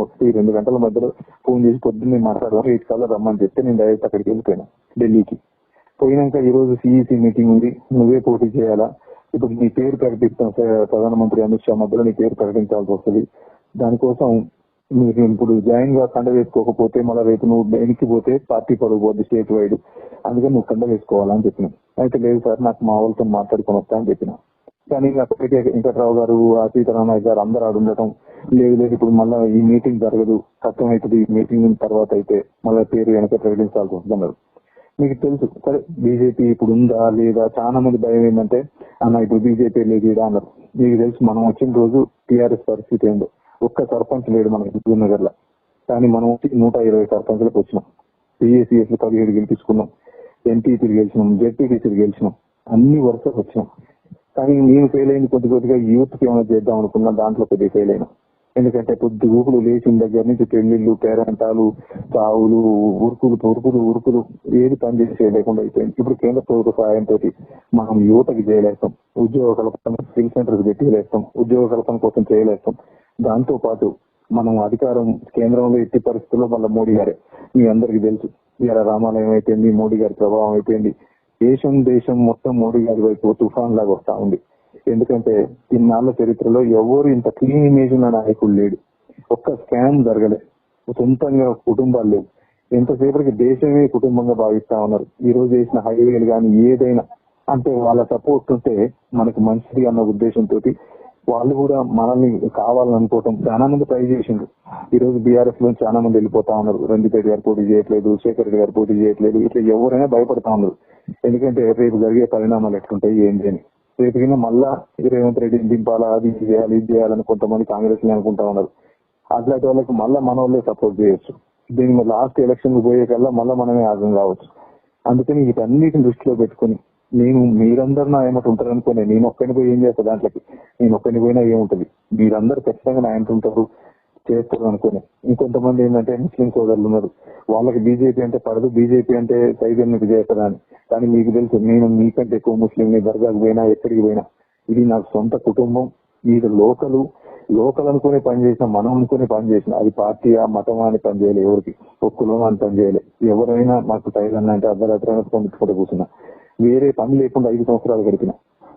వస్తే ఈ రెండు గంటల మధ్యలో ఫోన్ చేసి పొద్దున్న మాట్లాడదాం ఎయిట్ కల్లా రమ్మని చెప్తే నేను డైరెక్ట్ అక్కడికి వెళ్ళిపోయాను ఢిల్లీకి. పోయినాక ఈ రోజు సిఈసి మీటింగ్ ఉంది. నువ్వే పోటీ చేయాలా? ఇప్పుడు నీ పేరు ప్రకటిస్తాం ప్రధానమంత్రి అమిత్ షా మధ్యలో నీ పేరు ప్రకటించాల్సి వస్తుంది. దానికోసం మీరు ఇప్పుడు జాయిన్గా కండ వేసుకోకపోతే మళ్ళీ రేపు నువ్వు వెనక్కి పోతే పార్టీ పడకపోద్ది స్టేట్ వైడ్ అందుకని నువ్వు కండ వేసుకోవాలని చెప్పిన అయితే లేదు సార్ నాకు మా వాళ్ళతో మాట్లాడుకొని వస్తా అని చెప్పిన. కానీ అప్పటికే వెంకట్రావు గారు ఆ సీతారామయ్య గారు అందరూ ఆడు ఉండటం లేదు లేదు. ఇప్పుడు మళ్ళీ ఈ మీటింగ్ జరగదు కష్టం అవుతుంది ఈ మీటింగ్ తర్వాత అయితే మళ్ళీ పేరు వెనక ప్రకటించాల్సి వస్తున్నారు మీకు తెలుసు సరే బీజేపీ ఇప్పుడు ఉందా లేదా? చాలా మంది భయం ఏంటంటే అన్న ఇప్పుడు బీజేపీ లేదు అన్నారు. మీకు తెలుసు మనం వచ్చిన రోజు టీఆర్ఎస్ పరిస్థితి ఏందో. ఒక్క సర్పంచ్ లేడు మన హిందూ నగర్లో కానీ మనం వచ్చి నూట ఇరవై సర్పంచ్లకు వచ్చినాం. సిఎస్ఈఎస్ పదిహేడు గెలిపించుకున్నాం. ఎంపీటీలు గెలిచినాం జెడ్పీటీసీలు గెలిచినాం. అన్ని వరుసకు వచ్చినాం. కానీ నేను ఫెయిల్ అయింది కొద్ది కొద్దిగా యూత్కి ఏమైనా చేద్దాం అనుకున్నా దాంట్లో కొద్దిగా ఫెయిల్ అయినా. ఎందుకంటే పొద్దు ఊపులు లేచిన దగ్గర నుంచి పెళ్ళిళ్ళు పేరంటాలు చావులు ఉరుకులు ఉరుకులు ఉరుకులు ఏది పని చేయలేకుండా అయిపోయింది. ఇప్పుడు కేంద్ర ప్రభుత్వ సహాయంతో మనం యువతకి చేయలేస్తాం. ఉద్యోగ కల్పన స్కిల్ సెంటర్స్ పెట్టిలేస్తాం ఉద్యోగ కల్పన కోసం చేయలేస్తాం. దాంతో పాటు మనం అధికారం కేంద్రంలో ఎట్టి పరిస్థితుల్లో మళ్ళీ మోడీ గారే. మీ అందరికి తెలుసు. ఇలా రామాలయం అయిపోయింది మోడీ గారి ప్రభావం అయిపోయింది. దేశం దేశం మొత్తం మోడీ గారి వైపు తుఫాన్ లాగా వస్తా ఉంది. ఎందుకంటే ఇన్నాళ్ళ చరిత్రలో ఎవరు ఇంత క్లీన్ ఇమేజ్ ఉన్న నాయకుడు లేడు. ఒక్క స్కామ్ జరగలే. సొంతంగా కుటుంబాలు లేవు. ఎంతసేపటికి దేశమే కుటుంబంగా భావిస్తా ఉన్నారు. ఈ రోజు వేసిన హైవేలు కానీ ఏదైనా అంటే వాళ్ళ సపోర్ట్ ఉంటే మనకు మంచిది అన్న ఉద్దేశంతో వాళ్ళు కూడా మనల్ని కావాలనుకోవటం చాలా మంది ట్రై చేసిండ్రు. ఈ రోజు బీఆర్ఎస్లో చాలా మంది వెళ్ళిపోతా ఉన్నారు. రంజిపేట గారు పోటీ చేయట్లేదు శేఖర్ రెడ్డి గారు పోటీ చేయట్లేదు. ఇట్లా ఎవరైనా భయపడతా ఉన్నారు. ఎందుకంటే రేపు జరిగే పరిణామాలు ఎట్లుంటాయి ఏంటి అని. రేపు కింద మళ్ళా రేవంత్ రెడ్డిని దింపాలా అది చేయాలి ఇది చేయాలని కొంతమంది కాంగ్రెస్ అనుకుంటా ఉన్నారు. అట్లాంటి వాళ్ళకి మళ్ళా మన వాళ్ళే సపోర్ట్ చేయొచ్చు. దీని లాస్ట్ ఎలక్షన్ పోయే కల్లా మళ్ళా మనమే ఆగం కావచ్చు. అందుకని వీటన్నిటిని దృష్టిలో పెట్టుకుని నేను మీరందరూ నా ఏమంట ఉంటారు అనుకోని నేను ఒక్కని పోయి ఏం చేస్తా దాంట్లోకి? నేను ఒక్కడిని పోయినా ఏముంటది? మీరందరూ ఖచ్చితంగా నా ఉంటారు. చేస్తారు అనుకుని ఇంకొంతమంది ఏంటంటే ముస్లిం సోదరులు ఉన్నారు. వాళ్ళకి బీజేపీ అంటే పడదు బీజేపీ అంటే సైబర్ మీకు చేస్తారా అని కానీ మీకు తెలుసు నేను మీకంటే ఎక్కువ ముస్లింని దర్గాకు పోయినా ఎక్కడికి పోయినా. ఇది నాకు సొంత కుటుంబం ఇది లోకలు. లోకల్ అనుకునే పని చేసిన మనం అనుకునే పని చేసిన. అది పార్టీ ఆ మతమా అని పనిచేయలే ఎవరికి ఎవరికి. ఒక్కలో అని పనిచేయలే ఎవరైనా మాకు టైలన్నా అంటే అర్ధరాత్రి పొందుకుంటూ కూర్చున్నా. వేరే పని లేకుండా ఐదు సంవత్సరాలు గడిపిన.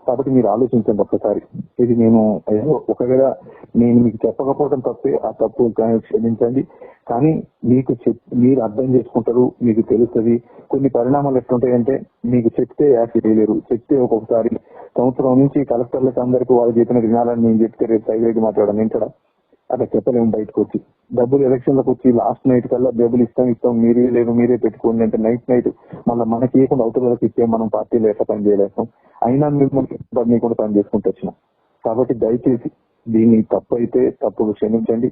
కాబట్టి మీరు ఆలోచించండి ఒక్కసారి. ఇది నేను ఒకవేళ నేను మీకు చెప్పకపోవడం తప్పే ఆ తప్పు క్షమించండి. కానీ మీకు మీరు అర్థం చేసుకుంటారు మీకు తెలుస్తుంది. కొన్ని పరిణామాలు ఎట్లుంటాయంటే మీకు చెప్తే యాక్ట్ చేయలేరు. చెప్తే ఒక్కొక్కసారి సంవత్సరం నుంచి కలెక్టర్లకు అందరికీ వాళ్ళు చెప్పిన వినాలని నేను చెప్తే రేపు సైడ్ మాట్లాడడం వింటాడా అక్కడ చెప్పలేము బయటకు వచ్చి. డబ్బులు ఎలక్షన్లకు వచ్చి లాస్ట్ నైట్ కల్లా డబ్బులు ఇస్తాం ఇస్తాం మీరే లేదు మీరే పెట్టుకోండి అంటే నైట్ నైట్ మళ్ళీ మనకి ఇవ్వకుండా అవతలకు ఇస్తే మనం పార్టీలో ఎట్లా పని చేయలేస్తాం. అయినా మిమ్మల్ని కూడా పని చేసుకుంటూ వచ్చినాం. కాబట్టి దయచేసి దీన్ని తప్పు అయితే తప్పు క్షమించండి.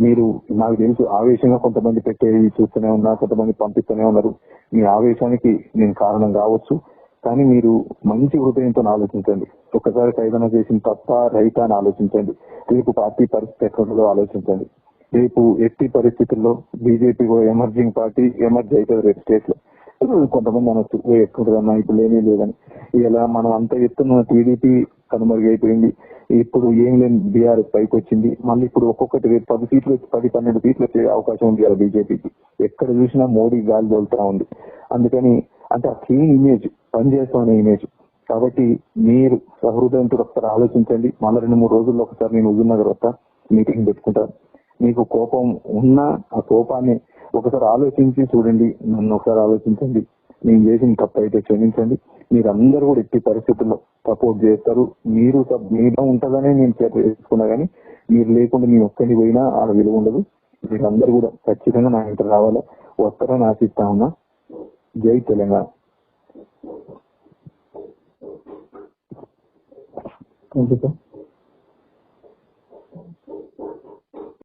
మీరు నాకు తెలుసు ఆవేశంగా కొంతమంది పెట్టేది చూస్తూనే ఉన్నా కొంతమంది పంపిస్తూనే ఉన్నారు. మీ ఆవేశానికి నేను కారణం కావచ్చు. కానీ మీరు మంచి హృదయంతో ఆలోచించండి. ఒక్కసారి ఏదైనా చేసిన తప్ప రైతా అని ఆలోచించండి. రేపు పార్టీ పరిస్థితి ఎక్కడో ఆలోచించండి. రేపు ఎట్టి పరిస్థితుల్లో బీజేపీ ఎమర్జింగ్ పార్టీ ఎమర్జ్ అవుతుంది రేపు స్టేట్లో కొంతమంది అనొచ్చు "ఏ, ఇప్పుడు ఏమీ లేదని. ఇలా మనం అంత ఎత్తున టీడీపీ కనుమరుగైపోయింది. ఇప్పుడు ఏం లేని బీఆర్ఎస్ పైకి వచ్చింది మళ్ళీ ఇప్పుడు ఒక్కొక్కటి రేపు పది సీట్లు పది పన్నెండు సీట్లు వచ్చే అవకాశం ఉంది అలా బీజేపీకి. ఎక్కడ చూసినా మోడీ గాలి తోలుతా ఉంది. అందుకని అంటే ఆ క్లీన్ ఇమేజ్ పనిచేస్తామనే ఇమేజ్. కాబట్టి మీరు సహృదయంతో ఒకసారి ఆలోచించండి. మళ్ళీ రెండు మూడు రోజుల్లో ఒకసారి నేను హుజూర్ నగర్ వస్తా మీటింగ్ పెట్టుకుంటాను మీకు కోపం ఉన్నా ఆ కోపాన్ని ఒకసారి ఆలోచించి చూడండి నన్ను ఒకసారి ఆలోచించండి. నేను చేసిన తప్పు అయితే క్షమించండి. మీరందరూ కూడా ఎట్టి పరిస్థితుల్లో సపోర్ట్ చేస్తారు. మీరు సబ్- మీలో ఉంటుందని నేను చేసుకున్నా కానీ మీరు లేకుండా నేను ఒక్కని పోయినా ఆడ విలువ ఉండదు. మీరందరూ కూడా ఖచ్చితంగా నా ఇంటర్ రావాలా? వస్తారని ఆశిస్తా ఉన్నా. జై తెలంగాణ. Thank you sir